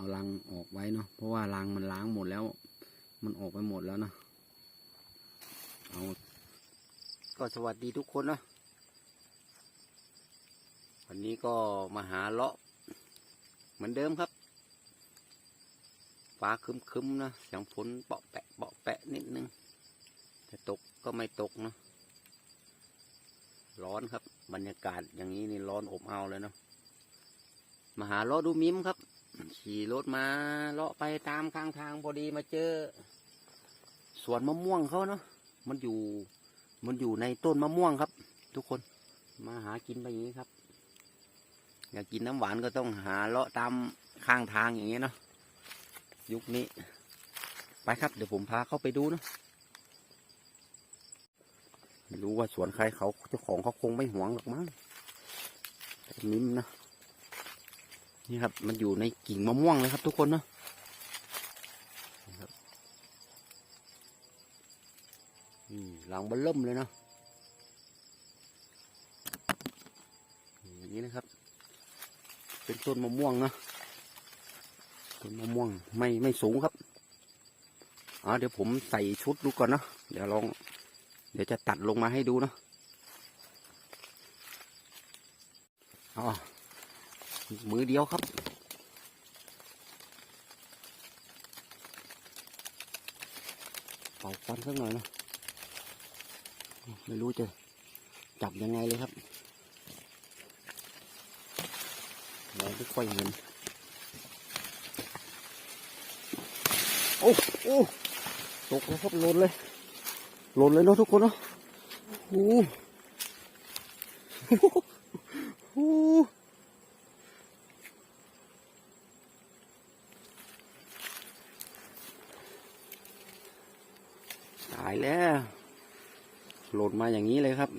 เอารังออกไว้เนาะเพราะว่ารังมันล้างหมดแล้ว มันออกไปหมดแล้วเนาะเอาก็สวัสดีทุกคนเนาะวันนี้ก็มาหาเลาะเหมือนเดิมครับฟ้าคึมๆนะเสียงฝนเปาะแปะเปาะแปะนิดนึงแต่ตกก็ไม่ตกเนาะร้อนครับ บรรยากาศอย่างนี้นี่ร้อนอบอ้าวเลยเนาะมาหาเลาะดูมิมครับ ขี่รถมาเลาะไปตามข้างทางพอดีมาเจอ สวนมะม่วงเขาเนาะมันอยู่ มันอยู่ในต้นมะม่วงครับ ทุกคนมาหากินไปอย่างนี้ครับ อยากกินน้ำหวานก็ต้องหาเลาะตามข้างทางอย่างเงี้ยเนาะยุคนี้ ไปครับเดี๋ยวผมพาเข้าไปดูเนาะไม่รู้ว่าสวนใครเขาเจ้าของเขาคงไม่หวงหรอกมั้งนิ่มนะ นี่ครับ มันอยู่ในกิ่งมะม่วงเลยครับทุกคนเนาะนี่ครับอืมหลังบลเริ่มเลยเนาะอย่างนี้นะครับ เป็นต้นมะม่วงนะต้นมะม่วงไม่ไม่สูงครับอ๋อเดี๋ยวผมใส่ชุดดูก่อนเนาะเดี๋ยวลอง เดี๋ยวจะตัดลงมาให้ดูเนาะอ๋อ มือเดียวครับเป่าควันสักหน่อยเนะไม่รู้จะจับยังไงเลยครับมองไม่ค่อยเห็นโอ้โอ้ตกแล้วครับหล่นเลยหล่นเลยเนาะทุกคนเนาะโอ้โหายแล้วหล่นมาอย่างนี้เลยครับ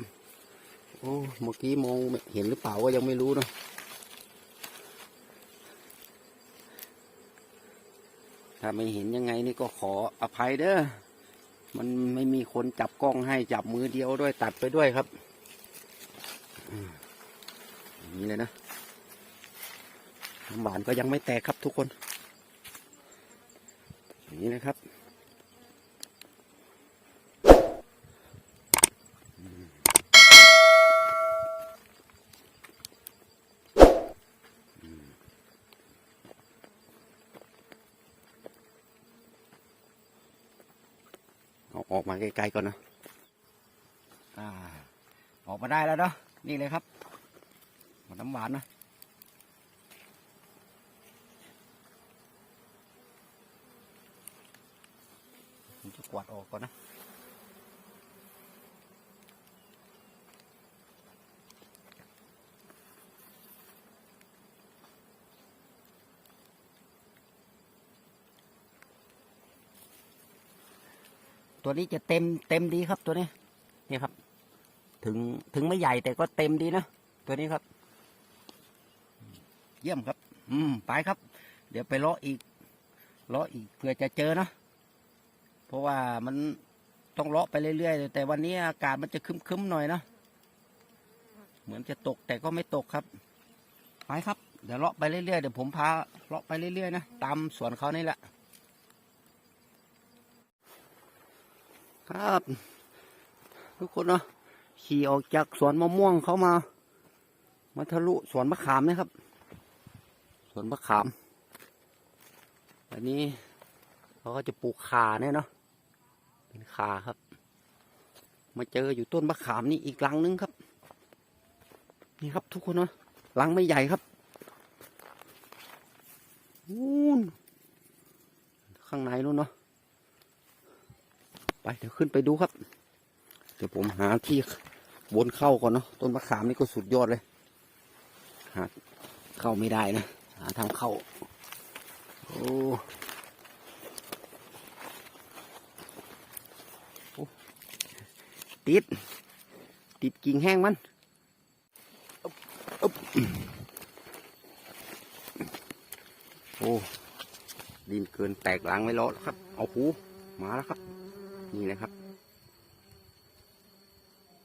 โอ้เมื่อกี้มองเห็นหรือเปล่าก็ยังไม่รู้เนาะถ้าไม่เห็นยังไงนี่ก็ขออภัยเด้อมันไม่มีคนจับกล้องให้จับมือเดียวด้วยตัดไปด้วยครับอืมอย่างนี้เลยนะน้ำหวานก็ยังไม่แตกครับทุกคน อย่างนี้นะครับ ออกมาไกลๆก่อนนะอ่าออกมาได้แล้วเนาะนี่เลยครับน้ำหวานนะผมจะกวาดออกก่อนนะ ตัวนี้จะเต็มเต็มดีครับตัวนี้นี่ครับ ถึงถึงไม่ใหญ่แต่ก็เต็มดีนะตัวนี้ครับ เยี่ยมครับ อืมไปครับ เดี๋ยวไปเลาะอีกเลาะอีกเพื่อจะเจอนะเพราะว่ามันต้องเลาะไปเรื่อยๆแต่วันนี้อากาศมันจะคึมๆหน่อยนะเหมือนจะตกแต่ก็ไม่ตกครับไปครับเดี๋ยวเลาะไปเรื่อยๆเดี๋ยวผมพาเลาะไปเรื่อยๆนะตามสวนเขานี่แหละ ครับ ทุกคนเนาะขี่ออกจากสวนมะม่วงเขามา มาทะลุสวนมะขามนะครับ สวนมะขามอันนี้เขาก็จะปลูกขาเนี่ยเนาะเป็นขาครับ มาเจออยู่ต้นมะขามนี่อีกลังนึงครับ นี่ครับทุกคนเนาะลังไม่ใหญ่ครับนู่นข้างในนู่นเนาะ ไปเดี๋ยวขึ้นไปดูครับ เดี๋ยวผมหาที่วนเข้าก่อนเนาะต้นมะขามนี่ก็สุดยอดเลย หาเข้าไม่ได้นะ หาทางเข้า โอ้ติด ติดกิ่งแห้งมันอึ๊บอึ๊บโอ้ดินเกินแตกหลังไม่รอแล้วครับ เอาหูมาแล้วครับ นี่นะครับ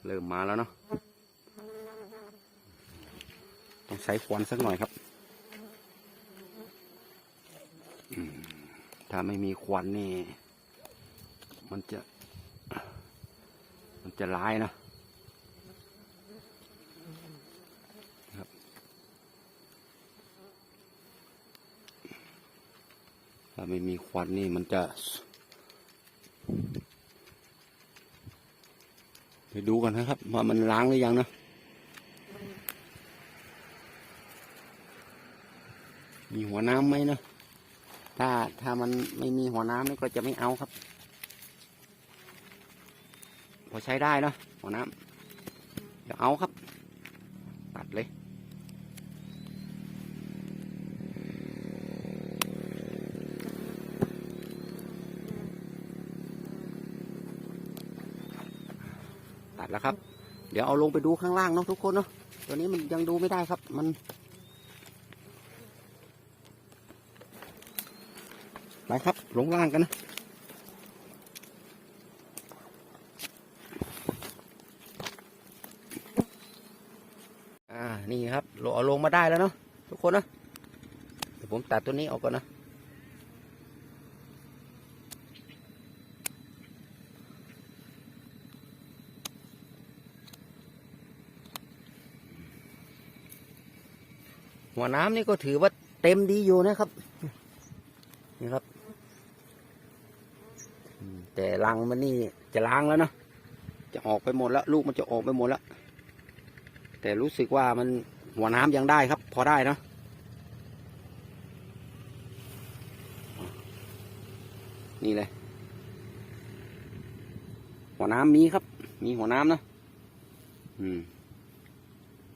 เริ่มมาแล้วเนาะต้องใช้ควันสักหน่อยครับถ้าไม่มีควันนี่ มันจะ มันจะร้ายนะครับถ้าไม่มีควันนี่มันจะ ไปดูกันนะครับว่ามันล้างหรือยังนะมีหัวน้ำไหมนะถ้าถ้ามันไม่มีหัวน้ำนี่ก็จะไม่เอาครับ พอใช้ได้เนอะหัวน้ำเดี๋ยวเอาครับ ตัดเลย ครับ เดี๋ยวเอาลงไปดูข้างล่างเนาะทุกคนเนาะตัวนี้มันยังดูไม่ได้ครับ มัน ไปครับ ลงล่างกันนะอ่านี่ครับเราเอาลงมาได้แล้วเนาะทุกคนนะเดี๋ยวผมตัดตัวนี้ออกก่อนนะ หัวน้ำนี่ก็ถือว่าเต็มดีอยู่นะครับ นี่ครับ แต่รังมันนี่จะล้างแล้วเนาะจะออกไปหมดแล้ว ลูกมันจะออกไปหมดแล้ว แต่รู้สึกว่ามันหัวน้ำยังได้ครับ พอได้เนาะนี่เลย หัวน้ำมีครับ มีหัวน้ำนะอืม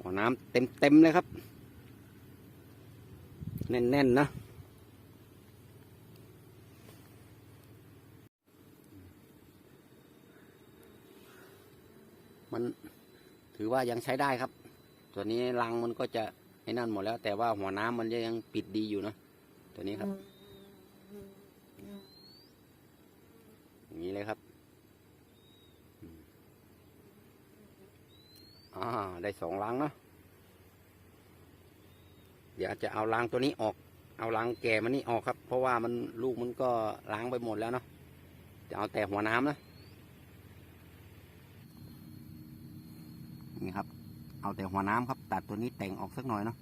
หัวน้ำเต็มเต็มเลยครับ แน่นๆนะมันถือว่ายังใช้ได้ครับ ตัวนี้รังมันก็จะไอ้นั่นหมดแล้ว แต่ว่าหัวน้ำมันยังปิดดีอยู่นะตัวนี้ครับ อย่างนี้เลยครับอืมอ่าได้สองรังเนาะเดี๋ยวจะเอารังตัวนี้ออก เอารังแก่มันนี่ออกครับ เพราะว่ามันลูกมันก็ล้างไปหมดแล้วเนาะ จะเอาแต่หัวน้ำนะ นี่ครับ เอาแต่หัวน้ำครับ ตัดตัวนี้แต่งออกสักหน่อยเนาะ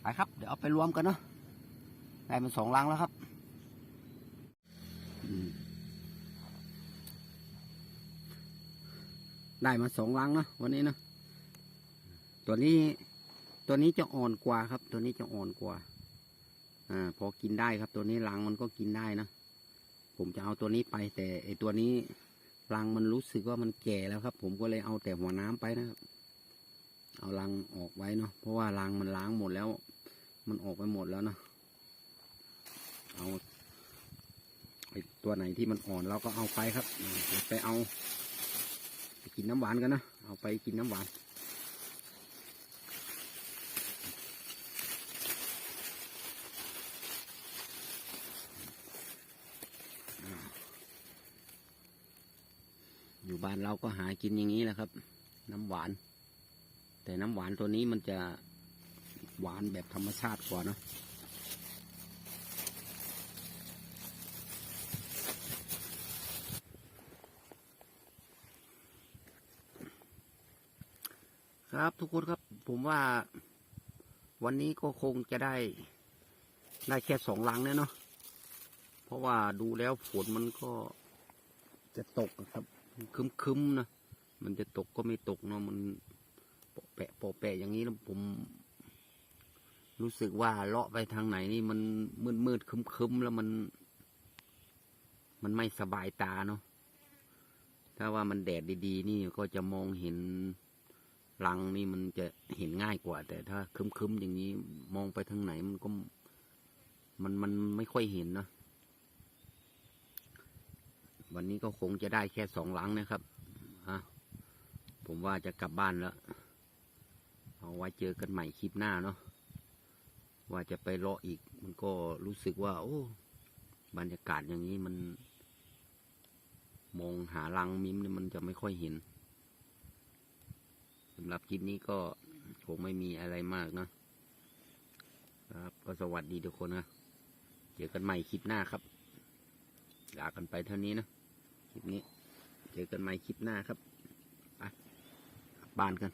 ไปครับ เดี๋ยวเอาไปรวมกันเนาะ ได้มันสองลังแล้วครับอืม ได้มาสองลังเนาะวันนี้เนาะตัวนี้ตัวนี้จะอ่อนกว่าครับ ตัวนี้จะอ่อนกว่า อ่า พอกินได้ครับ ตัวนี้ลังมันก็กินได้นะผมจะเอาตัวนี้ไป แต่ไอตัวนี้รังมันรู้สึกว่ามันแก่แล้วครับ ผมก็เลยเอาแต่หัวน้ำไปนะครับ เอารังออกไว้เนาะเพราะว่ารังมันล้างหมดแล้ว มันออกไปหมดแล้วเนาะเอาไอตัวไหนที่มันอ่อนเราก็เอาไปครับไปเอา กินน้ำหวานกันนะ เอาไปกินน้ำหวาน อยู่บ้านเราก็หากินอย่างนี้แหละครับ น้ำหวาน แต่น้ำหวานตัวนี้มันจะหวานแบบธรรมชาติกว่าเนะ ครับทุกคนครับผมว่าวันนี้ก็คงจะได้ได้แค่สองลังเนี่ยเนาะเพราะว่าดูแล้วฝนมันก็จะตกอะครับคึมคึมๆนะมันจะตกก็ไม่ตกเนาะมันปแปะปะแปะอย่างนี้แล้วผม รู้สึกว่าเลาะไปทางไหนนี่มันมืดมืดคึมคึมๆแล้วมัน มันไม่สบายตาเนาะถ้าว่ามันแดดดี ๆ นี่ก็จะมองเห็น รังนี่มันจะเห็นง่ายกว่า แต่ถ้าคึมๆอย่างนี้มองไปทางไหนมันก็มันมันไม่ค่อยเห็นเนาะวันนี้ก็คงจะได้แค่สองหลังนะครับฮะผมว่าจะกลับบ้านแล้ว เอาไว้เจอกันใหม่คลิปหน้าเนาะว่าจะไปเลาะอีก มันก็รู้สึกว่า โอ้ บรรยากาศอย่างนี้มัน มองหารังมิมเนี่ยมันจะไม่ค่อยเห็นำหรับคลิปนี้ก็คงไม่มีอะไรมากนะครับก็สวัสดีทุกคนนะเจอกันใหม่คลิปหน้าครับลากันไปเท่านี้นะคลิปนี้ เจอกันใหม่คลิปหน้าครับไปบ้านกัน